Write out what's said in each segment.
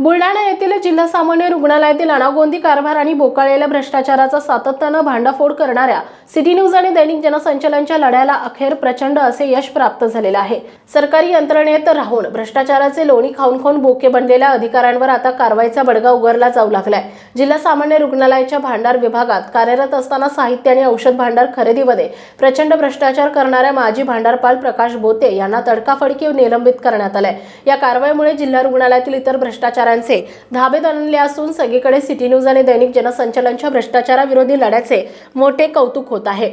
बुलडाणा येथील जिल्हा सामान्य रुग्णालयातील अनागोंदी कारभार आणि बोकाळलेल्या भ्रष्टाचाराचा सातत्यानं भांडाफोड करणाऱ्या सिटी न्यूज आणि दैनिक जनसंचलनच्या लढ्याला अखेर प्रचंड असे यश प्राप्त झालेलं आहे. सरकारी यंत्रणेत राहून भ्रष्टाचाराचे लोणी खाऊन खाऊन बोके बनलेल्या अधिकाऱ्यांवर आता कारवाईचा बडगा उगारला जाऊ लागलाय. जिल्हा सामान्य रुग्णालयाच्या भांडार विभागात कार्यरत असताना साहित्य आणि औषध भांडार खरेदीमध्ये प्रचंड भ्रष्टाचार करणाऱ्या माजी भांडारपाल प्रकाश बोते यांना तडकाफडकी निलंबित करण्यात आलंय. या कारवाईमुळे जिल्हा रुग्णालयातील इतर भ्रष्टाचार भ्रष्टाचारांचे धाबे दणले असून सगळीकडे सिटी न्यूज आणि दैनिक जनसंचालनच्या भ्रष्टाचाराविरोधी लढ्याचे मोठे कौतुक होत आहे.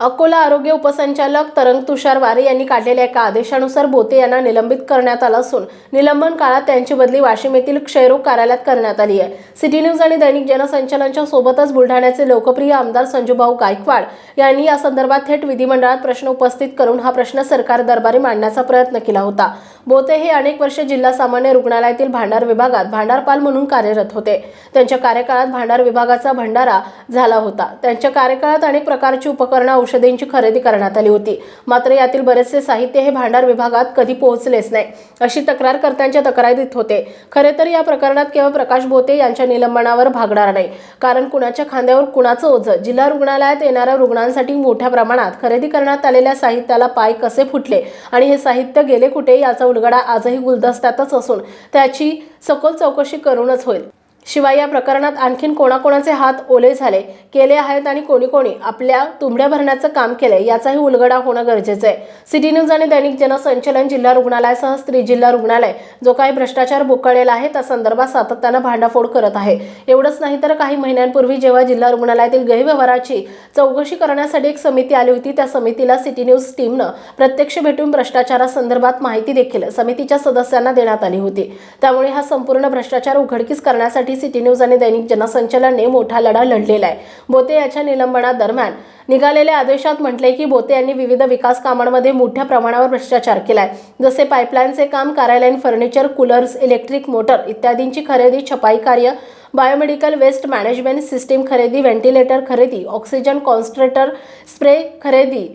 अकोला आरोग्य उपसंचालक तरंग तुषार वारे यांनी काढलेल्या एका आदेशानुसार बोते यांना निलंबित करण्यात आलं असून निलंबन काळात त्यांची बदली वाशिम येथील क्षयरोग कार्यालयात करण्यात आली आहे. सिटी न्यूज आणि दैनिक जनसंचालनच्या सोबतच बुलढाण्याचे लोकप्रिय आमदार संजूभाऊ गायकवाड यांनी या संदर्भात थेट विधिमंडळात प्रश्न उपस्थित करून हा प्रश्न सरकार दरबारी मांडण्याचा प्रयत्न केला होता. बोते हे अनेक वर्षे जिल्हा सामान्य रुग्णालयातील भांडार विभागात भांडारपाल म्हणून कार्यरत होते. त्यांच्या कार्यकाळात भांडार विभागाचा भंडारा झाला होता. त्यांच्या कार्यकाळात अनेक प्रकारची उपकरणं औषधेंची खरेदी करण्यात आली होती. मात्र यातील बरेचसे साहित्य हे भांडार विभागात कधी पोहोचलेच नाही अशी तक्रारकर्त्यांच्या तक्रारीत होते. खरे तर या प्रकरणात केवळ प्रकाश बोते यांच्या निलंबनावर भागणार नाही. कारण कुणाच्या खांद्यावर कुणाचं ओझं? जिल्हा रुग्णालयात येणाऱ्या रुग्णांसाठी मोठ्या प्रमाणात खरेदी करण्यात आलेल्या साहित्याला पाय कसे फुटले? आणि हे साहित्य गेले कुठे? याचा उलगडा आजही गुलदस्त्यातच असून त्याची सखोल चौकशी करूनच होईल. शिवाय या प्रकरणात आणखीन कोणाकोणाचे हात ओले झाले केले आहेत आणि कोणी कोणी आपल्या तुंबड्या भरण्याचं काम केलंय याचाही उलगडा होणं गरजेचं आहे. सिटी न्यूज आणि दैनिक जनसंचलन जिल्हा रुग्णालयासह स्त्री जिल्हा रुग्णालय जो काही भ्रष्टाचार बोकळलेला आहे त्या संदर्भात सातत्यानं भांडाफोड करत आहे. एवढंच नाही तर काही महिन्यांपूर्वी जेव्हा जिल्हा रुग्णालयातील गैरव्यवहाराची चौकशी करण्यासाठी एक समिती आली होती त्या समितीला सिटी न्यूज टीमनं प्रत्यक्ष भेटून भ्रष्टाचारासंदर्भात माहिती देखील समितीच्या सदस्यांना देण्यात आली होती. त्यामुळे हा संपूर्ण भ्रष्टाचार उघडकीस करण्यासाठी सिटी न्यूज आणि दैनिक जनसंचलनने मोठा लढा लढलेला आहे. बोते याच्या निलंबनादरम्यान निघालेल्या आदेशात म्हटले की बोते यांनी विविध विकास कामांमध्ये मोठ्या प्रमाणावर भ्रष्टाचार केलाय. जसे पाईपलाईनचे काम कार्यालयीन फर्निचर कूलर्स इलेक्ट्रिक मोटर इत्यादींची खरेदी छपाई कार्य बायोमेडिकल वेस्ट मॅनेजमेंट सिस्टीम खरेदी व्हेंटिलेटर खरेदी ऑक्सिजन कॉन्स्ट्रेटर स्प्रे खरेदी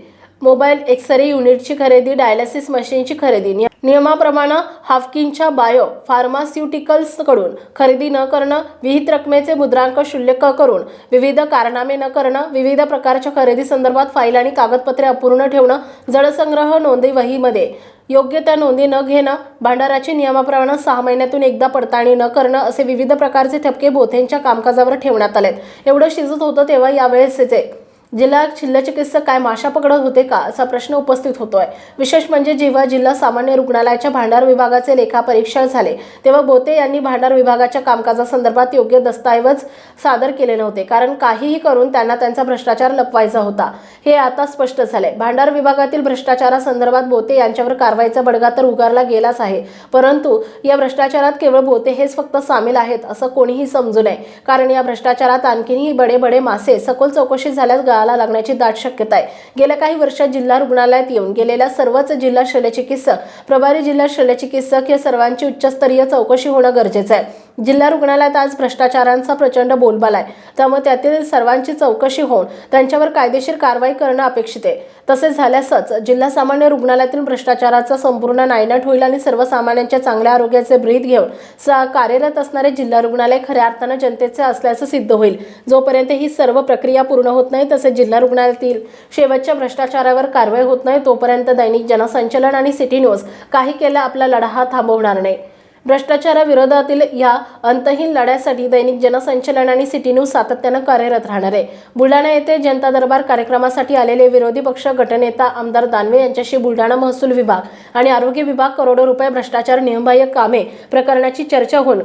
मोबाईल एक्सरे युनिटची खरेदी डायलिसिस मशीनची खरेदी. निय- नियमाप्रमाणे हाफकिनच्या बायो फार्मास्युटिकल्सकडून खरेदी न करणं विहित रकमेचे मुद्रांक शुल्क करून विविध कारनामे न करणं विविध प्रकारच्या खरेदी संदर्भात फाईल आणि कागदपत्रे अपूर्ण ठेवणं जळसंग्रह नोंदी वहीमध्ये. योग्य त्या नोंदी न घेणं भांडाराची नियमाप्रमाणे सहा महिन्यातून एकदा पडताळणी न करणं असे विविध प्रकारचे ठपके बोथेंच्या कामकाजावर ठेवण्यात आलेत. एवढं शिजत होतं तेव्हा यावेळेसचे जिल्हा शल्यचिकित्सक काय माशा पकडत होते का असा प्रश्न उपस्थित होतोय. विशेष म्हणजे जेव्हा जिल्हा सामान्य रुग्णालयाच्या भांडार विभागाचे लेखापरीक्षण झाले तेव्हा बोते यांनी भांडार विभागाच्या कामकाजासंदर्भात योग्य दस्तऐवज सादर केले नव्हते कारण काहीही करून त्यांना त्यांचा भ्रष्टाचार लपवायचा होता. हे आता स्पष्ट झाले भांडार विभागातील भ्रष्टाचारासंदर्भात बोते यांच्यावर कारवाईचा बडगा तर उगारला गेलाच आहे परंतु या भ्रष्टाचारात केवळ बोते हेच फक्त सामील आहेत असं कोणीही समजू नये. कारण या भ्रष्टाचारात आणखीनही बडे बडे मासे सखोल चौकशी झाल्यास गळाला लागण्याची दाट शक्यता आहे. गेल्या काही वर्षात जिल्हा रुग्णालयात येऊन गेलेल्या सर्वच जिल्हा शल्यचिकित्सक प्रभारी जिल्हा शल्यचिकित्सक या सर्वांची उच्चस्तरीय चौकशी होणं गरजेचं आहे. जिल्हा रुग्णालयात आज भ्रष्टाचारांचा प्रचंड बोलबाला आहे. त्यामुळे त्यातील सर्वांची चौकशी होऊन त्यांच्यावर कायदेशीर कारवाई करणं अपेक्षित आहे. तसेच झाल्यासच जिल्हा सामान्य रुग्णालयातील भ्रष्टाचाराचा संपूर्ण नायनाट होईल आणि सर्वसामान्यांच्या चांगल्या आरोग्याचे ब्रीद घेऊन स कार्यरत असणारे जिल्हा रुग्णालय खऱ्या अर्थानं जनतेचे असल्याचं सिद्ध होईल. जोपर्यंत ही सर्व प्रक्रिया पूर्ण होत नाही तसेच जिल्हा रुग्णालयातील शेवटच्या भ्रष्टाचारावर कारवाई होत नाही तोपर्यंत दैनिक जनसंचलन आणि सिटी न्यूज काही केला आपला लढा हा थांबवणार नाही. भ्रष्टाचाराविरोधातील या अंतहीन लढ्यासाठी दैनिक जनसंचलन आणि सिटी न्यूज सातत्यानं कार्यरत राहणार आहे. बुलढाणा येथे जनता दरबार कार्यक्रमासाठी आलेले विरोधी पक्ष गटनेता आमदार दानवे यांच्याशी बुलढाणा महसूल विभाग आणि आरोग्य विभाग करोडो रुपये भ्रष्टाचार नियमबाह्य कामे प्रकरणाची चर्चा होऊन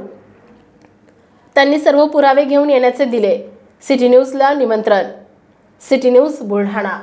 त्यांनी सर्व पुरावे घेऊन येण्याचे दिले. सिटी न्यूजला निमंत्रण. City news Buldhana.